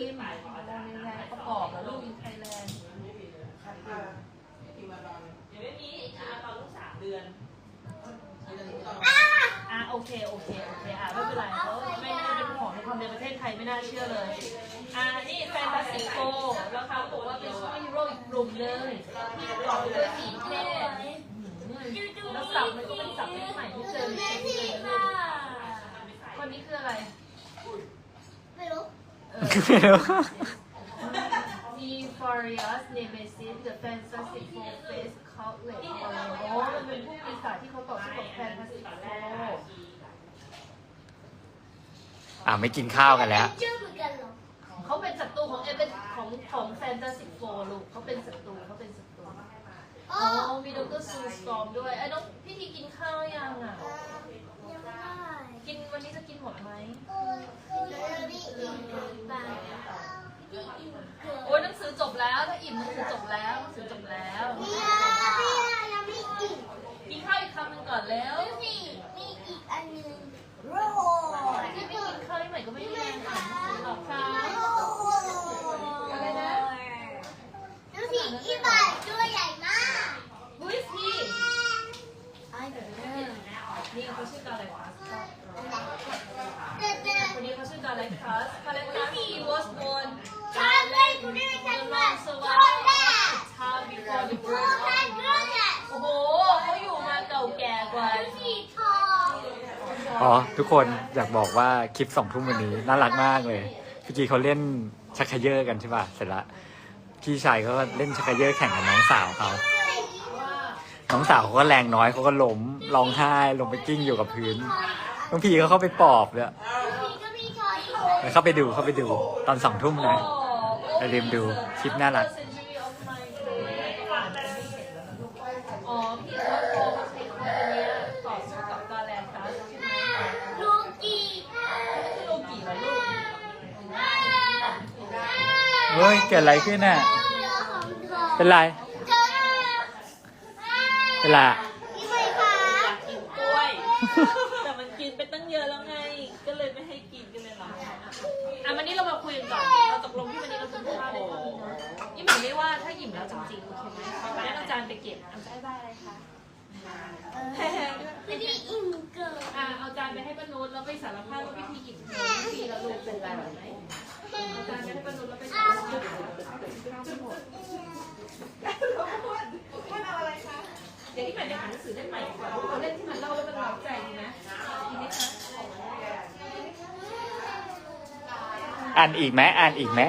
อิมโมเดลแลนด์ประกอบแล้วลูกอินไทยแลนด์ยังไม่มีอะตอนลูกสามเดือนอะโอเคโอเคโอเคอะไม่เป็นไรเขาไม่น่าเป็นของในความในประเทศไทยไม่น่าเชื่อเลยอะนี่แฟนตาซีโฟแล้วเขาบอกว่าเป็นซูเปอร์ฮีโร่อีกกลุ่มหนึงที่ประกอบไปด้วยสีเทพแล้วสับมันก็เป็นสับที่ใหม่ที่เจอในชีวิตเลยนะคนนี้คืออะไร ไม่รู้ เออ ไม่รู้ Nefarious Nemesis The Fantastic Four Face Coutlet โอ้มันเป็นผู้ปีศาจที่เขาต่อสู้กับ Fantastic Four อ่าไม่กินข้าวกันแล้ว ชื่อเหมือนกันเหรอเขาเป็นศัตรูของเอเป็นของของ Fantastic Four ลูกเขาเป็นศัตรูเขาเป็นศัตรูอ๋อ๋ออมีดรซูสตอมด้วยไอ้น้องพี่ทีกินข้าวยังอะเอ่อยังไม่ได้กินวันนี้จะกินหมดไหม เออเดี๋ยวพี่อิ่มเกินไปพี่อิ่มเกิน โอ้ยหนังสือจบแล้ว ถ้าอิ่มหนังสือจ บแล้วหนังสือจบแล้วพี่ยาพี่ยายังไม่อิ่มกินข้าวอีกคำหนึ่งก่อนแล้วดูสิมีอีกอันหนึงโรที่ไม่กินข้าวใหม่ก็ไม่มีแรงอ่านหนังสือหรอกค่ะอะไรนะดูสิอีบ่ายตัวใหญ่มาก Who is he ไอ้เด้อนี่เขาชื่อกาแล็กตัสเด้อเด้อคนนี้เขาชื่อกาแล็กตัสกาแล็กตัส he was born ฉันไม่รู้ได้ฉันว่าส ค วาน แรก time before the ดู birth แค่ of เรื่องแหละ โอ้โหเขาอยู่มาเก่าแก่กว่า ดูสิทอง อ๋อ ทุกคนอยากบอกว่าคลิปสองทุ่มวันนี้น่ารักมากเลยพี่จีเขาเล่นชักเขยอกันใช่ป่ะเสร็จละพี่ชายเขาก็เล่นชักเขยอแข่งกับน้องสาวเขาน้องสาวเขาก็แรงน้อยเขาก็ล้มร้องไห้ลงไปกิ้งอยู่กับพื้นน้องพีเขาเข้าไปปอบเลยแล้วเข้าไปดูเข้าไปดูตอนสองทุ่มนะอย่าลืมดูคลิปน่ารัก อ๋อพี่เขาโตมาใช้คนตัวเนี้ยต่อสู้กับกาแล็กตัสใช่ไหม ลูกี้ โลกี่เหรอลูก เฮ้ยเกิดอะไรขึ้นน่ะ เป็นไร เป็นไรพี่ไม่คะกินกล้วย แต่มันกินไปตั้งเยอะแล้วไง ก็เลยไม่ให้กินกันเลยเหรออะวันนี้เรามาคุยกันก่อน เราตกลงที่วันนี้เราจะพูดว่าอะไรเท่านี้เนาะนี่หมายไม่ว่าถ้าหยิบแล้วจริงๆโอเคไหมงั้นเอาจารย์ไปเก็บเอาจารย์ได้อะไรคะไม่ได้อิ่มเกินอะเอาจารย์ไปให้ป้านุชแล้วไปสารภาพว่าวิธีหยิบเงินวิธีแล้วลูกเป็นอะไรไหมเอาจารย์ไปให้ป้านุชแล้วไปสารภาพจุดหมด เดี๋ยวที่ใหม่ไปหนังสือเล่มใหม่ดีกว่าเอาเล่มที่มันเล่าแล้วมันร้าวใจดีนะดีไหมคะ อ่านอีกไหมอ่านอีกไหม